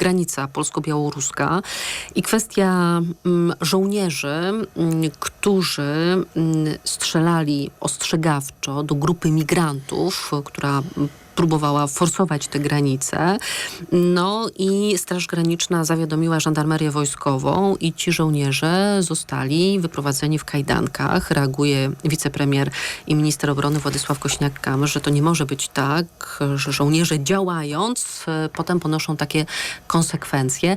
granica polsko-białoruska i kwestia mm, żołnierzy, mm, którzy mm, strzelali ostrzegawczo do grupy migrantów, która próbowała forsować te granice. No i Straż Graniczna zawiadomiła żandarmerię wojskową i ci żołnierze zostali wyprowadzeni w kajdankach. Reaguje wicepremier i minister obrony Władysław Kośniak-Kamysz, że to nie może być tak, że żołnierze działając e, potem ponoszą takie konsekwencje.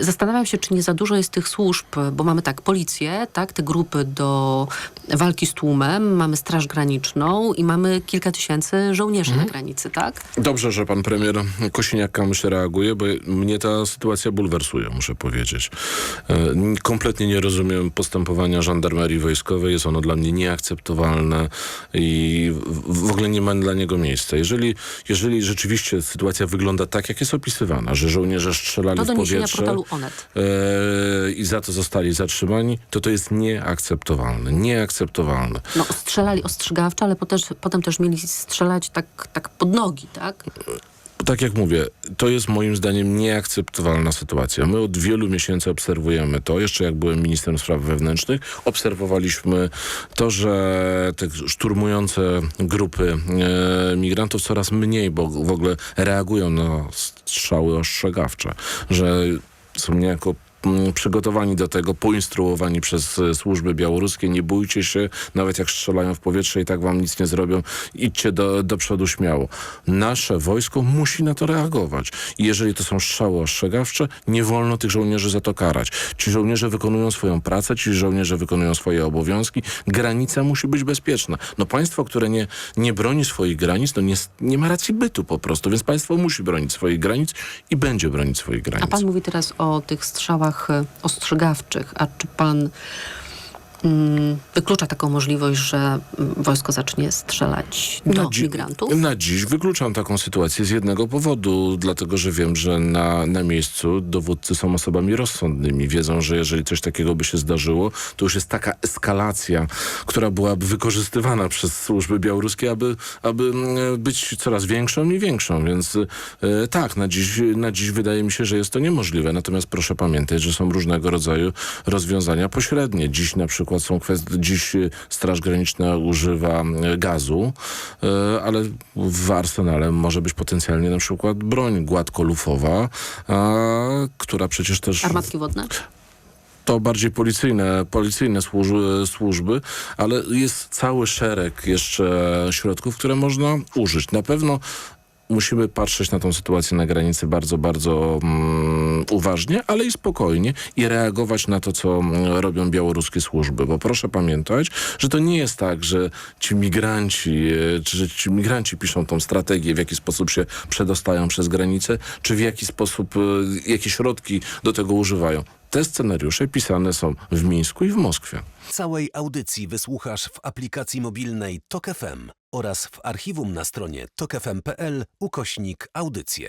Zastanawiam się, czy nie za dużo jest tych służb, bo mamy tak, policję, tak, te grupy do walki z tłumem, mamy Straż Graniczną i mamy kilka tysięcy żołnierzy na granicy, tak? Dobrze, że pan premier Kosiniak-Kamysz reaguje, bo mnie ta sytuacja bulwersuje, muszę powiedzieć. E, Kompletnie nie rozumiem postępowania żandarmerii wojskowej. Jest ono dla mnie nieakceptowalne i w ogóle nie ma dla niego miejsca. Jeżeli, jeżeli rzeczywiście sytuacja wygląda tak, jak jest opisywana, że żołnierze strzelali w powietrze e, i za to zostali zatrzymani, to to jest nieakceptowalne. Nieakceptowalne. No, strzelali ostrzegawczo, ale potem, potem też mieli strzelać tak, tak pod nogi, tak? Tak jak mówię, to jest moim zdaniem nieakceptowalna sytuacja. My od wielu miesięcy obserwujemy to. Jeszcze jak byłem ministrem spraw wewnętrznych, obserwowaliśmy to, że te szturmujące grupy e, migrantów coraz mniej, bo w ogóle reagują na strzały ostrzegawcze, że są niejako przygotowani do tego, poinstruowani przez e, służby białoruskie. Nie bójcie się, nawet jak strzelają w powietrze i tak wam nic nie zrobią. Idźcie do, do przodu śmiało. Nasze wojsko musi na to reagować. I jeżeli to są strzały ostrzegawcze, nie wolno tych żołnierzy za to karać. Ci żołnierze wykonują swoją pracę, ci żołnierze wykonują swoje obowiązki. Granica musi być bezpieczna. No państwo, które nie, nie broni swoich granic, no nie, nie ma racji bytu po prostu. Więc państwo musi bronić swoich granic i będzie bronić swoich granic. A pan mówi teraz o tych strzałach e, ostrzegawczych. A czy pan wyklucza taką możliwość, że mm, wojsko zacznie strzelać do dzi- migrantów? Na dziś wykluczam taką sytuację z jednego powodu, dlatego że wiem, że na, na miejscu dowódcy są osobami rozsądnymi. Wiedzą, że jeżeli coś takiego by się zdarzyło, to już jest taka eskalacja, która byłaby wykorzystywana przez służby białoruskie, aby, aby mm, być coraz większą i większą. Więc e, tak, na dziś, na dziś wydaje mi się, że jest to niemożliwe. Natomiast proszę pamiętać, że są różnego rodzaju rozwiązania pośrednie. Dziś na przykład są kwestie, dziś e, Straż Graniczna używa e, gazu, e, ale w arsenale może być potencjalnie na przykład broń gładkolufowa, która przecież też Armatki wodne? to bardziej policyjne, policyjne służby, służby, ale jest cały szereg jeszcze środków, które można użyć. Na pewno musimy patrzeć na tą sytuację na granicy bardzo, bardzo mm, uważnie, ale i spokojnie i reagować na to, co mm, robią białoruskie służby. Bo proszę pamiętać, że to nie jest tak, że ci migranci, e, czy ci migranci piszą tą strategię, w jaki sposób się przedostają przez granicę, czy w jaki sposób, e, jakie środki do tego używają. Te scenariusze pisane są w Mińsku i w Moskwie. Całej audycji wysłuchasz w aplikacji mobilnej Tok FM oraz w archiwum na stronie tokefm.pl ukośnik audycje.